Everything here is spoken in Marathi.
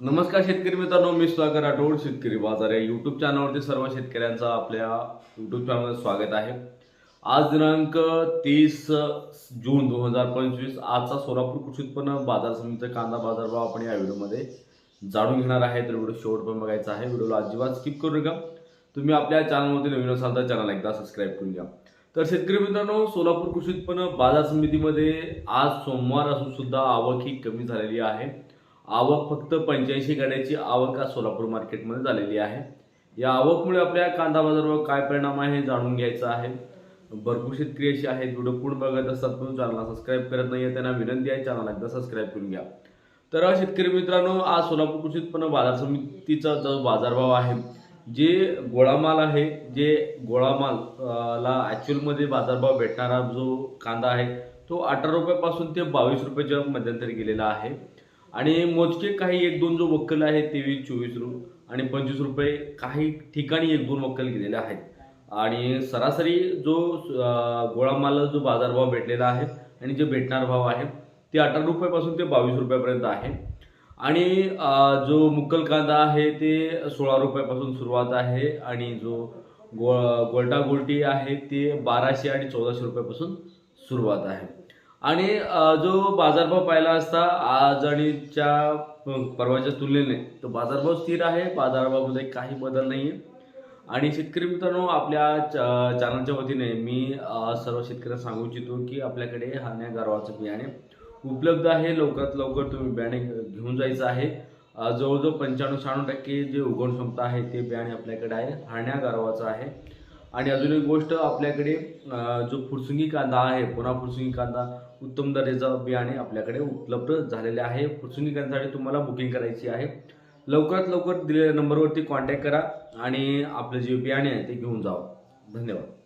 नमस्कार शेतकरी मित्रांनो मी सुधाकर राठोड शेतकरी बाजार या यूट्यूब चॅनलवरती सर्व शेतकऱ्यांचं आपल्या यूट्यूब चॅनलमध्ये स्वागत आहे. आज दिनांक तीस जून दोन हजार पंचवीस आजचा सोलापूर कृषी उत्पन्न बाजार समितीचा कांदा बाजारभाव आपण या व्हिडिओमध्ये जाणून घेणार आहे. तर व्हिडिओ शेवट पण बघायचा आहे. व्हिडिओला अजिबात स्किप करू नका. तुम्ही आपल्या चॅनलमध्ये नवीन असाल तर चॅनल एकदा सबस्क्राईब करून घ्या. तर शेतकरी मित्रांनो सोलापूर कृषी उत्पन्न बाजार समितीमध्ये आज सोमवार असून सुद्धा आवक ही कमी झालेली आहे. आवक फक्त पंच्याऐंशी गाड्याची आवक आज सोलापूर मार्केटमध्ये झालेली आहे. या आवकमुळे आपल्या कांदा बाजारावर काय परिणाम आहे हे जाणून घ्यायचा आहे. भरपूर शेतकरी असे आहेत व्हिडिओ पूर्ण बघत असतात पण चॅनलला सबस्क्राईब करत नाही त्यांना विनंती आहे चॅनलला एकदा सबस्क्राईब करून घ्या. तर शेतकरी मित्रांनो आज सोलापूर कृषी उत्पन्न बाजार समितीचा जो बाजारभाव आहे जे गोळामाल आहे जे गोळामाल ला ॲक्च्युअलमध्ये बाजारभाव भेटणारा जो कांदा आहे तो अठरा रुपयापासून ते बावीस रुपयाच्या मध्यंतरी गेलेला आहे. आणि मोजके काही एक दोन जो वक्कल आहे तेवीस चोवीस रु आणि पंचवीस रुपये काही ठिकाणी एक दोन वक्कल गेलेले आहेत. आणि सरासरी जो गोळा गोळामाल जो बाजारभाव भेटलेला आहे आणि जे भेटणार भाव आहे ते अठरा रुपयापासून ते बावीस रुपयापर्यंत आहे. आणि जो मुक्कल कांदा आहे ते सोळा रुपयापासून सुरुवात आहे आणि जो गो गोल्टा गोल्टी आहे ते बाराशे आणि चौदाशे रुपयापासून सुरुवात आहे. आणि जो बाजारभाव पाहिला असता आज आणिच्या परवाच्या तुलनेने तो बाजारभाव स्थिर आहे. बाजारभावामध्ये काही बदल नाही आहे आणि शेतकरी मित्रांनो आपल्या च- चॅनलच्या वतीने मी सर्व शेतकऱ्यांना सांगू इच्छितो की आपल्याकडे हाण्या गारवाचं बियाणे उपलब्ध आहे. लवकरात लवकर तुम्ही बियाणे घेऊन जायचं आहे. जवळजवळ पंच्याण्णव शहाण्णव टक्के जे उगवण क्षमता आहे ते बियाणे आपल्याकडे आहे. हाण्या गारवाचं आहे. आणि अजून एक गोष्ट आपल्याकडे जो फुरसुंगी कांदा आहे पुन्हा फुरसुंगी कांदा उत्तम दर्जाचा बियाणे आपल्याकडे उपलब्ध झालेले आहे. फुरसुंगी कांद्यासाठी तुम्हाला बुकिंग करायची आहे. लवकरात लवकर दिलेल्या नंबरवरती कॉन्टॅक्ट करा आणि आपलं जे बियाणे आहे ते घेऊन जावं. धन्यवाद.